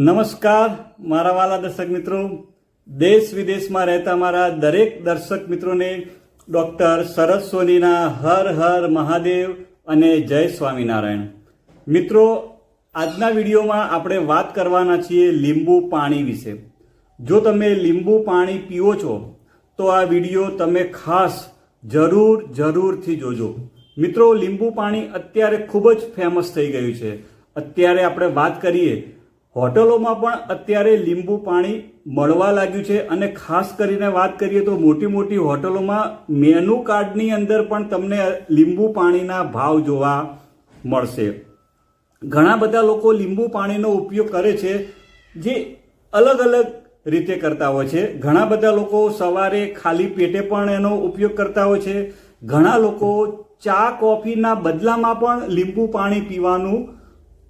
નમસ્કાર, મારા વાલા દર્શક મિત્રો. દેશ વિદેશમાં રહેતા મારા દરેક દર્શક મિત્રોને ડૉક્ટર સરસ સોનીના હર હર મહાદેવ અને જય સ્વામિનારાયણ. મિત્રો, આજના વિડીયોમાં આપણે વાત કરવાના છીએ લીંબુ પાણી વિશે. જો તમે લીંબુ પાણી પીવો છો, તો આ વીડિયો તમે ખાસ જરૂર, જરૂરથી જોજો. મિત્રો, લીંબુ પાણી અત્યારે ખૂબ જ ફેમસ થઈ ગયું છે. અત્યારે આપણે વાત કરીએ હોટલોમાં પણ અત્યારે લીંબુ પાણી મળવા લાગ્યું છે અને ખાસ કરીને વાત કરીએ તો મોટી મોટી હોટલોમાં મેનુ કાર્ડની અંદર પણ તમને લીંબુ પાણીના ભાવ જોવા મળશે. ઘણા બધા લોકો લીંબુ પાણીનો ઉપયોગ કરે છે, જે અલગ અલગ રીતે કરતા હોય છે. ઘણા બધા લોકો સવારે ખાલી પેટે પણ એનો ઉપયોગ કરતા હોય છે. ઘણા લોકો ચા, કોફીના બદલામાં પણ લીંબુ પાણી પીવાનું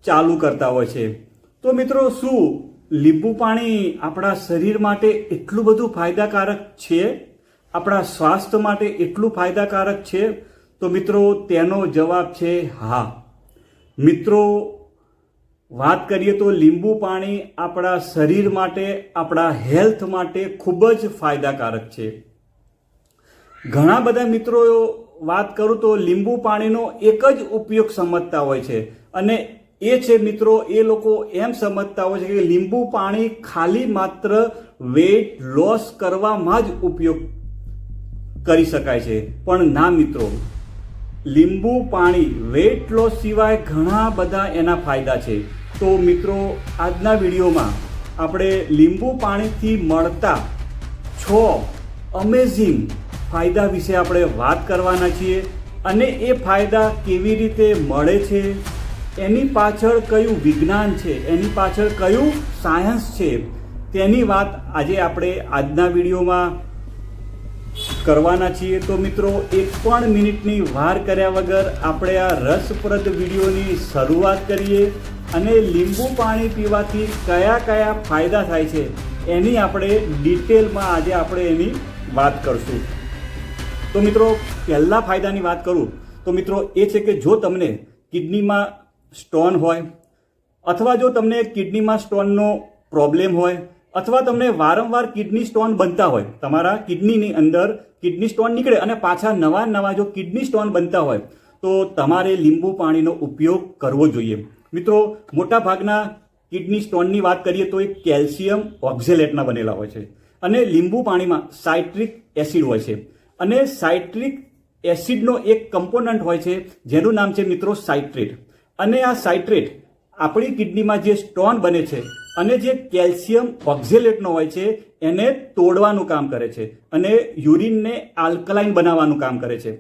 ચાલુ કરતા હોય છે. તો મિત્રો શું, લીંબુ પાણી આપણા શરીર માટે એટલું બધું ફાયદાકારક છે? આપણા સ્વાસ્થ્ય માટે એટલું ફાયદાકારક છે? તો મિત્રો, તેનો જવાબ છે હા. મિત્રો, વાત કરીએ તો લીંબુ પાણી આપણા શરીર માટે, આપણા હેલ્થ માટે ખૂબ જ ફાયદાકારક છે. ઘણા બધા મિત્રો વાત કરું તો લીંબુ પાણીનો એક જ ઉપયોગ સમજતા હોય છે અને એ છે મિત્રો, એ લોકો એમ સમજતા હોય છે કે લીંબુ પાણી ખાલી માત્ર વેટ લોસ કરવામાં જ ઉપયોગ કરી શકાય છે. પણ ના મિત્રો, લીંબુ પાણી વેટ લોસ સિવાય ઘણા બધા એના ફાયદા છે. તો મિત્રો, આજના વિડીયોમાં આપણે લીંબુ પાણીથી મળતા છ અમેઝિંગ ફાયદા વિશે આપણે વાત કરવાના છીએ. અને એ ફાયદા કેવી રીતે મળે છે? એની પાછળ કયું વિજ્ઞાન છે? એની પાછળ કયું સાયન્સ છે? તેની વાત આજે આપણે આજના વિડીયોમાં કરવાના છીએ. તો મિત્રો, એક પણ મિનિટની વાર કર્યા વગર આપણે આ રસપ્રદ વિડીયોની શરૂઆત કરીએ અને લીંબુ પાણી પીવાથી કયા કયા ફાયદા થાય છે એની આપણે ડિટેલમાં આજે આપણે એની વાત કરશું. તો મિત્રો, પહેલાં ફાયદાની વાત કરું. તો મિત્રો, એ છે કે જો તમને કિડનીમાં સ્ટોન હોય, અથવા જો તમને કિડનીમાં સ્ટોનનો પ્રોબ્લેમ હોય, અથવા તમને વારંવાર કિડની સ્ટોન બનતા હોય, તમારા કિડનીની અંદર કિડની સ્ટોન નીકળે અને પાછા નવા નવા જો કિડની સ્ટોન બનતા હોય, તો તમારે લીંબુ પાણીનો ઉપયોગ કરવો જોઈએ. મિત્રો મોટા ભાગના કિડની સ્ટોનની વાત કરીએ તો એ કેલ્શિયમ ઓક્ઝેલેટના બનેલા હોય છે. અને લીંબુ પાણીમાં સાઇટ્રિક એસિડ હોય છે. અને સાઇટ્રિક એસિડનો એક કમ્પોનન્ટ હોય છે, જેનું નામ છે મિત્રો સાઇટ્રેટ. અને આ સાઇટ્રેટ આપણી કિડનીમાં જે સ્ટોન બને છે અને જે કેલ્શિયમ ઓક્ઝેલેટનો હોય છે, એને તોડવાનું કામ કરે છે અને યુરિનને આલ્કલાઇન બનાવવાનું કામ કરે છે.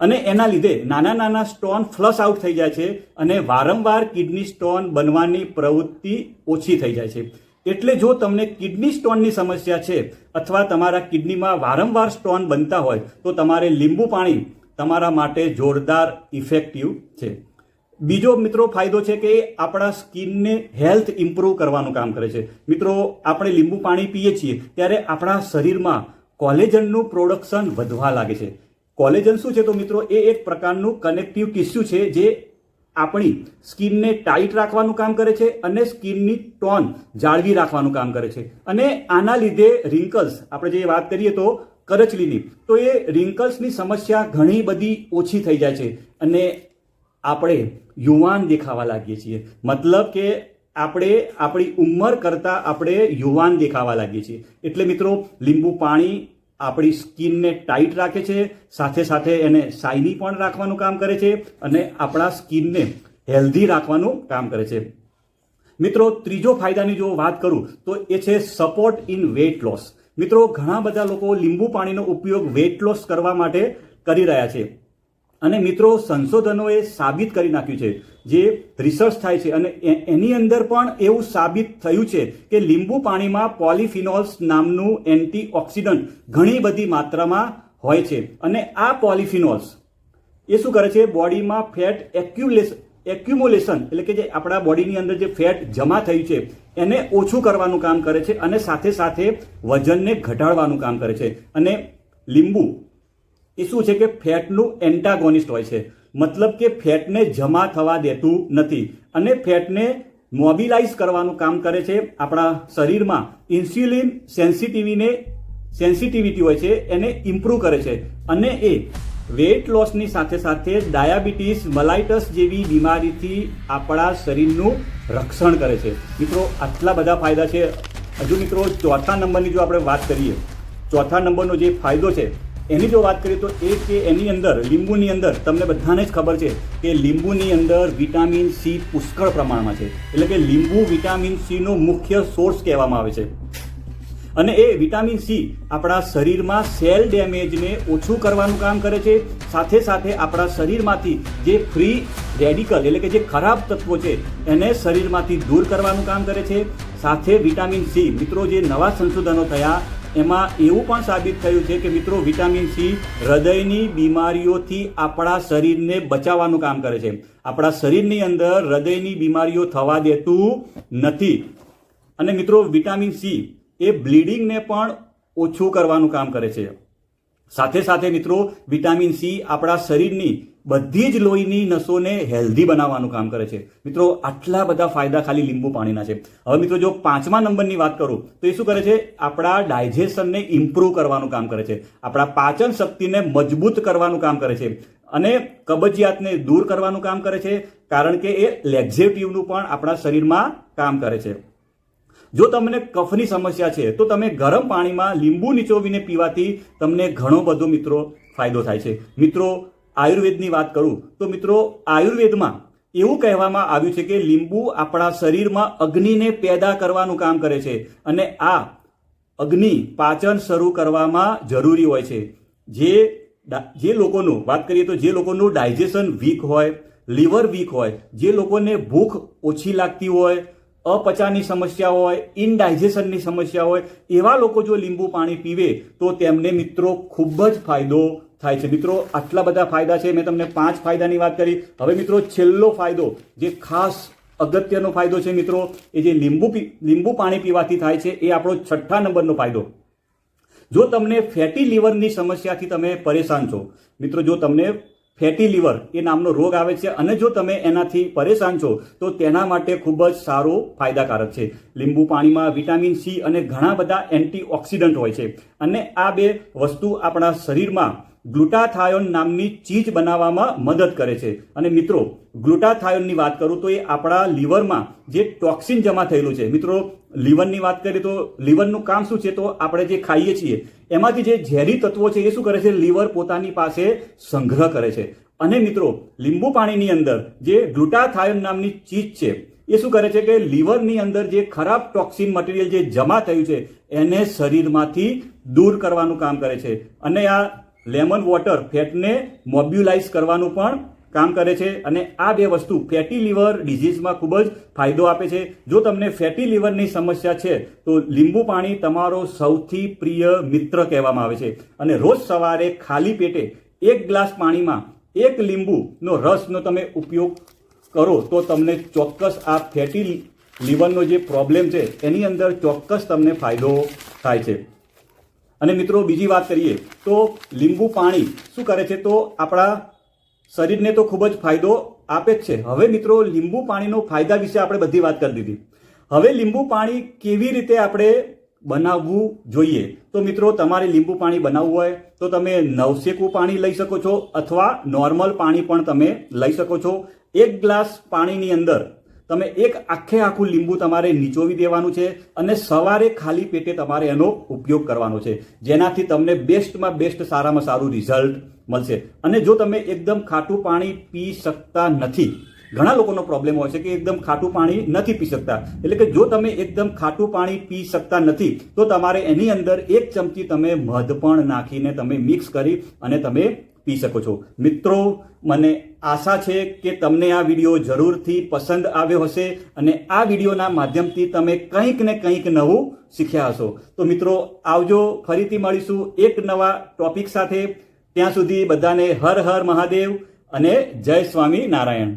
અને એના લીધે નાના નાના સ્ટોન ફ્લશ આઉટ થઈ જાય છે અને વારંવાર કિડની સ્ટોન બનવાની પ્રવૃત્તિ ઓછી થઈ જાય છે. એટલે જો તમને કિડની સ્ટોનની સમસ્યા છે અથવા તમારા કિડનીમાં વારંવાર સ્ટોન બનતા હોય, તો તમારે લીંબુ પાણી તમારા માટે જોરદાર ઇફેક્ટિવ છે. બીજો મિત્રો ફાયદો છે કે આપણા સ્કિનને હેલ્થ ઇમ્પ્રૂવ કરવાનું કામ કરે છે. મિત્રો, આપણે લીંબુ પાણી પીએ છીએ ત્યારે આપણા શરીરમાં કોલેજનનું પ્રોડક્શન વધવા લાગે છે. કોલેજન શું છે તો મિત્રો, એ એક પ્રકારનું કનેક્ટિવ ટિશ્યુ છે જે આપણી સ્કિનને ટાઈટ રાખવાનું કામ કરે છે અને સ્કિનની ટોન જાળવી રાખવાનું કામ કરે છે. અને આના લીધે રિંકલ્સ આપણે જે વાત કરીએ તો કરચલીની, તો એ રિંકલ્સની સમસ્યા ઘણી બધી ઓછી થઈ જાય છે. અને આપણે યુવાન દેખાવા લાગીએ છીએ. મતલબ કે આપણે આપણી ઉંમર કરતાં આપણે યુવાન દેખાવા લાગીએ છીએ. એટલે મિત્રો, લીંબુ પાણી આપણી સ્કિનને ટાઈટ રાખે છે, સાથે સાથે એને શાઇની પણ રાખવાનું કામ કરે છે અને આપણા સ્કિનને હેલ્ધી રાખવાનું કામ કરે છે. મિત્રો, ત્રીજો ફાયદાની જો વાત કરું, તો એ છે સપોર્ટ ઇન વેટ લોસ મિત્રો, ઘણા બધા લોકો લીંબુ પાણીનો ઉપયોગ વેટ લોસ કરવા માટે કરી રહ્યા છે. અને મિત્રો, સંશોધનોએ સાબિત કરી નાખ્યું છે. જે રિસર્ચ થાય છે અને એની અંદર પણ એવું સાબિત થયું છે કે લીંબુ પાણીમાં પોલિફિનોલ્સ નામનું એન્ટીઓક્સિડન્ટ ઘણી બધી માત્રામાં હોય છે. અને આ પોલિફિનોલ્સ એ શું કરે છે? બોડીમાં ફેટ એક્યુલેશન એક્યુમોલેશન એટલે કે જે આપણા બોડીની અંદર જે ફેટ જમા થયું છે, એને ઓછું કરવાનું કામ કરે છે અને સાથે સાથે વજનને ઘટાડવાનું કામ કરે છે. અને લીંબુ એ શું છે કે ફેટનું એન્ટાગોનિસ્ટ હોય છે. મતલબ કે ફેટને જમા થવા દેતું નથી અને ફેટને મોબિલાઇઝ કરવાનું કામ કરે છે આપણા શરીરમાં. ઇન્સ્યુલિન સેન્સિટિવીને, સેન્સિટિવિટી હોય છે, એને ઇમ્પ્રૂવ કરે છે. અને એ વેઇટ લોસની સાથે સાથે ડાયાબિટીસ, મલાઇટસ જેવી બીમારીથી આપણા શરીરનું રક્ષણ કરે છે. મિત્રો, આટલા બધા ફાયદા છે. હજુ મિત્રો, ચોથા નંબરની જો આપણે વાત કરીએ, ચોથા નંબરનો જે ફાયદો છે એની જો વાત કરીએ તો એ કે એની અંદર, લીંબુની અંદર, તમને બધાને જ ખબર છે કે લીંબુની અંદર વિટામિન સી પુષ્કળ પ્રમાણમાં છે. એટલે કે લીંબુ વિટામિન સીનો મુખ્ય સોર્સ કહેવામાં આવે છે. અને એ વિટામિન સી આપણા શરીરમાં સેલ ડેમેજને ઓછું કરવાનું કામ કરે છે. સાથે સાથે આપણા શરીરમાંથી જે ફ્રી રેડિકલ એટલે કે જે ખરાબ તત્વો છે, એને શરીરમાંથી દૂર કરવાનું કામ કરે છે. સાથે વિટામિન સી, મિત્રો, જે નવા સંશોધનો થયા એમાં એવું પણ સાબિત થયું છે કે મિત્રો વિટામિન સી હૃદયની બીમારીઓથી આપણા શરીરને બચાવવાનું કામ કરે છે. આપણા શરીરની અંદર હૃદયની બીમારીઓ થવા દેતું નથી. અને મિત્રો વિટામિન સી એ બ્લીડિંગને પણ ઓછું કરવાનું કામ કરે છે. સાથે સાથે મિત્રો વિટામિન સી આપણા શરીરની બધી જ લોહીની નસોને હેલ્ધી બનાવવાનું કામ કરે છે. મિત્રો, આટલા બધા ફાયદા ખાલી લીંબુ પાણીના છે. હવે મિત્રો, જો પાંચમા નંબરની વાત કરું, તો એ શું કરે છે? આપણા ડાયજેશનને ઇમ્પ્રૂવ કરવાનું કામ કરે છે. આપણા પાચન શક્તિને મજબૂત કરવાનું કામ કરે છે. અને કબજિયાતને દૂર કરવાનું કામ કરે છે, કારણ કે એ લેક્ઝેટિવનું પણ આપણા શરીરમાં કામ કરે છે. જો તમને કફની સમસ્યા છે, તો તમે ગરમ પાણીમાં લીંબુ નીચોવીને પીવાથી તમને ઘણો બધો મિત્રો ફાયદો થાય છે. મિત્રો આયુર્વેદની વાત કરું, તો મિત્રો આયુર્વેદમાં એવું કહેવામાં આવ્યું છે કે લીંબુ આપણા શરીરમાં અગ્નિને પેદા કરવાનું કામ કરે છે અને આ અગ્નિ પાચન શરૂ કરવામાં જરૂરી હોય છે. જે જે લોકોનું, વાત કરીએ તો જે લોકોનું ડાયજેશન વીક હોય, લીવર વીક હોય, જે લોકોને ભૂખ ઓછી લાગતી હોય અપચાની સમસ્યા હોય, ઇનડાયજેશનની સમસ્યા હોય, એવા લોકો જો લીંબુ પાણી પીવે, તો તેમને મિત્રો ખૂબ જ ફાયદો થાય છે. મિત્રો, આટલા બધા ફાયદા છે. મેં તમને પાંચ ફાયદાની વાત કરી. હવે મિત્રો, છેલ્લો ફાયદો, જે ખાસ અગત્યનો ફાયદો છે મિત્રો, એ જે લીંબુ લીંબુ પાણી પીવાથી થાય છે, એ આપણો છઠ્ઠા નંબરનો ફાયદો. જો તમને ફેટી લીવરની સમસ્યાથી તમે પરેશાન છો, મિત્રો, જો તમને ફેટી લીવર એ નામનો રોગ આવે છે અને જો તમે એનાથી પરેશાન છો, તો તેના માટે ખૂબ જ સારો ફાયદાકારક છે. લીંબુ પાણીમાં વિટામિન સી અને ઘણા બધા એન્ટીઓક્સિડન્ટ હોય છે. અને આ બે વસ્તુ આપણા શરીરમાં ગ્લુટાથાયોન નામની ચીજ બનાવવામાં મદદ કરે છે. અને મિત્રો, ગ્લુટાથાયોનની વાત કરું તો એ આપણા લીવરમાં જે ટોક્સિન જમા થયેલું છે. મિત્રો, લીવરની વાત કરીએ તો લીવરનું કામ શું છે? તો આપણે જે ખાઈએ છીએ એમાંથી જે ઝેરી તત્વો છે એ શું કરે છે? લીવર પોતાની પાસે સંગ્રહ કરે છે. અને મિત્રો, લીંબુ પાણીની અંદર જે ગ્લુટાથાયોન નામની ચીજ છે, એ શું કરે છે કે લીવરની અંદર જે ખરાબ ટોક્સિન મટીરિયલ જે જમા થયું છે, એને શરીરમાંથી દૂર કરવાનું કામ કરે છે. અને આ લેમન વોટર ફેટને મોબ્યુલાઇઝ કરવાનું પણ કામ કરે છે અને આ બે વસ્તુ ફેટી લીવર ડિઝીઝમાં ખૂબ જ ફાયદો આપે છે. જો તમને ફેટી લીવરની સમસ્યા છે, તો લીંબુ પાણી તમારો સૌથી પ્રિય મિત્ર કહેવામાં આવે છે. અને રોજ સવારે ખાલી પેટે એક ગ્લાસ પાણીમાં એક લીંબુનો રસનો તમે ઉપયોગ કરો, તો તમને ચોક્કસ આ ફેટી લીવરનો જે પ્રોબ્લેમ છે, એની અંદર ચોક્કસ તમને ફાયદો થાય છે. અને મિત્રો, બીજી વાત કરીએ, તો લીંબુ પાણી શું કરે છે? તો આપણા શરીરને તો ખૂબ જ ફાયદો આપે જ છે. હવે મિત્રો, લીંબુ પાણીનો ફાયદા વિશે આપણે બધી વાત કરી દીધી. હવે લીંબુ પાણી કેવી રીતે આપણે બનાવવું જોઈએ? તો મિત્રો, તમારે લીંબુ પાણી બનાવવું હોય તો તમે નવશેકું પાણી લઈ શકો છો અથવા નોર્મલ પાણી પણ તમે લઈ શકો છો. એક ગ્લાસ પાણીની અંદર તમે એક આખે આખું લીંબુ તમારે નીચોવી દેવાનું છે અને સવારે ખાલી પેટે તમારે એનો ઉપયોગ કરવાનો છે. જેનાથી તમને બેસ્ટમાં બેસ્ટ સારામાં સારું રિઝલ્ટ મળશે. અને જો તમે એકદમ ખાટું પાણી પી શકતા નથી, ઘણા લોકોનો પ્રોબ્લેમ હોય છે કે એકદમ ખાટું પાણી નથી પી શકતા. એટલે કે જો તમે એકદમ ખાટું પાણી પી શકતા નથી, તો તમારે એની અંદર એક ચમચી તમે મધ પણ નાખીને તમે મિક્સ કરી અને તમે પી શકો છો. મિત્રો, મને આશા છે કે તમને આ વીડિયો જરૂરથી પસંદ આવ્યો હશે અને આ વિડીયોના માધ્યમથી તમે કંઈક ને કંઈક નવું શીખ્યા હશો. તો મિત્રો, આવજો, ફરીથી મળીશું એક નવા ટોપિક સાથે. ત્યાં સુધી બધાને હર હર મહાદેવ અને જય સ્વામી નારાયણ.